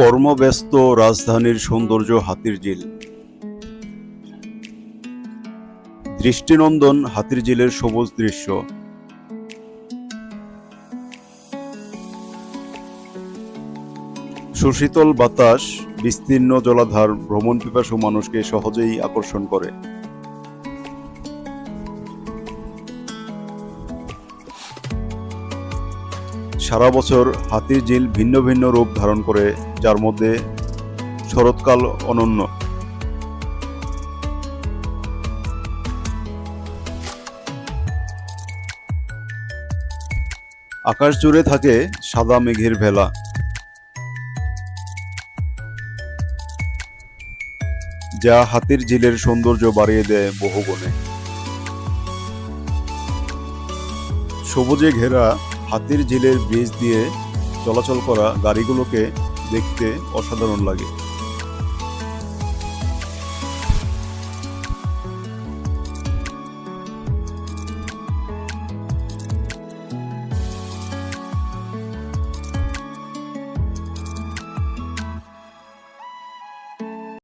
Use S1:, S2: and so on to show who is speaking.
S1: কর্মব্যস্ত রাজধানীর সৌন্দর্য হাতির ঝিল। দৃষ্টিনন্দন হাতির ঝিলের সবুজ দৃশ্য। সুশীতল বাতাস, বিস্তীর্ণ জলাধার ভ্রমণ পিপাসু মানুষকে সহজেই আকর্ষণ করে। সারা বছর হাতির ঝিল ভিন্ন ভিন্ন রূপ ধারণ করে, যার মধ্যে শরৎকাল অনন্য। আকাশ জুড়ে থাকে সাদা মেঘের ভেলা। যা হাতির ঝিলের সৌন্দর্য বাড়িয়ে দেয় বহুগুণে। সবুজে ঘেরা হাতির ঝিলের ব্রিজ দিয়ে চলাচল করা গাড়িগুলোকে দেখতে অসাধারণ লাগে।